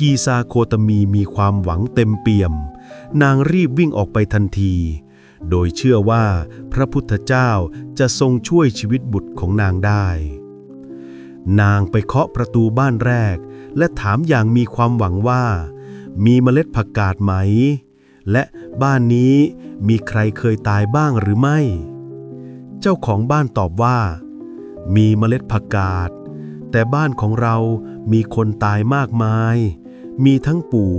กีซาโคตมีมีความหวังเต็มเปี่ยม นางรีบวิ่งออกไปทันที โดยเชื่อว่าพระพุทธเจ้าจะทรงช่วยชีวิตบุตรของนางได้ นางไปเคาะประตูบ้านแรก และถามอย่างมีความหวังว่า มีเมล็ดผักกาดไหม และบ้านนี้มีใครเคยตายบ้างหรือไม่ เจ้าของบ้านตอบว่า มีเมล็ดผักกาดแต่บ้านของเรามีคนตายมากมาย มีทั้งปู่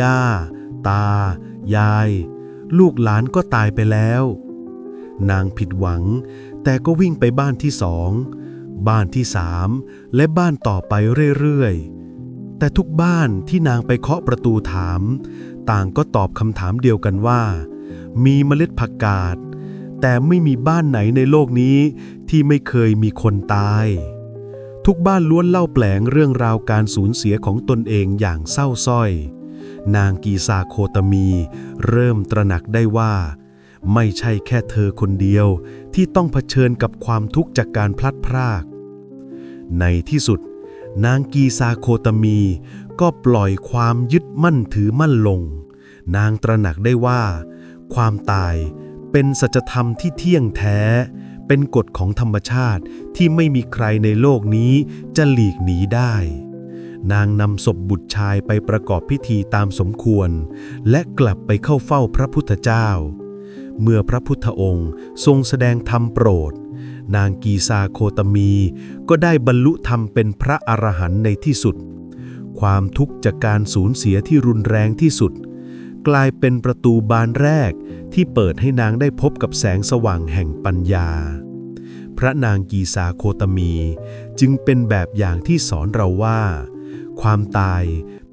ย่า ตา ยาย ลูกหลานก็ตายไปแล้ว นางผิดหวัง แต่ก็วิ่งไปบ้านที่สอง บ้านที่สามและบ้านต่อไปเรื่อยๆ แต่ทุกบ้านที่นางไปเคาะประตูถาม ต่างก็ตอบคำถามเดียวกันว่า มีเมล็ดผักกาดแต่ไม่มีบ้านไหนในโลกนี้ที่ไม่เคยมีคนตาย ทุกบ้านล้วนเล่าแปลงเรื่องราวการสูญเสียของตนเองอย่างเศร้าส้อย นางกีซาโคตมี เริ่มตระหนักได้ว่า ไม่ใช่แค่เธอคนเดียวที่ต้องเผชิญกับความทุกข์จากการพลัดพราก ในที่สุด นางกีซาโคตมี ก็ปล่อยความยึดมั่นถือมั่นลง นางตระหนักได้ว่า ความตายเป็นสัจธรรมที่เที่ยงแท้ เป็นกฎของธรรมชาติที่ไม่มีใครในโลกนี้จะหลีกหนีได้ นางนำศพบุตรชายไปประกอบพิธีตามสมควร และกลับไปเข้าเฝ้าพระพุทธเจ้า เมื่อพระพุทธองค์ทรงแสดงธรรมโปรด นางกีซาโคตมี ก็ได้บรรลุธรรมเป็นพระอรหันต์ในที่สุด ความทุกข์จากการสูญเสียที่รุนแรงที่สุด กลายเป็นประตูบานแรกที่เปิดให้นางได้พบกับแสงสว่างแห่งปัญญา พระนางกีสาโคตมีจึงเป็นแบบอย่างที่สอนเราว่า ความตาย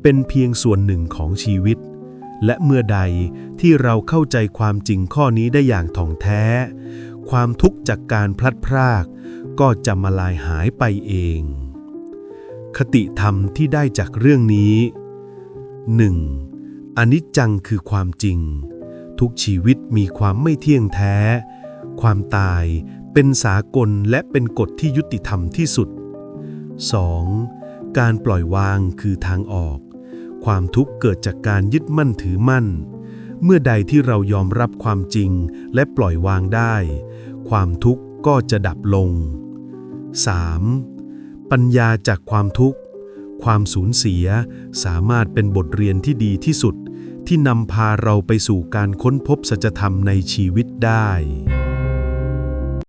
เป็นเพียงส่วนหนึ่งของชีวิต และเมื่อใดที่เราเข้าใจความจริงข้อนี้ได้อย่างถ่องแท้ ความทุกข์จากการพลัดพราก ก็จะมาลายหายไปเอง คติธรรมที่ได้จากเรื่องนี้ 1. อนิจจังคือความจริง ทุกชีวิตมีความไม่เที่ยงแท้ ความตายเป็นสากลและเป็นกฎที่ยุติธรรมที่สุด 2. การปล่อยวางคือทางออก ความทุกข์เกิดจากการยึดมั่นถือมั่น เมื่อใดที่เรายอมรับความจริงและปล่อยวางได้ ความทุกข์ก็จะดับลง 3. ปัญญาจากความทุกข์ ความสูญเสียสามารถเป็นบทเรียนที่ดีที่สุด ที่นำพาเราไปสู่การค้นพบสัจธรรมในชีวิตได้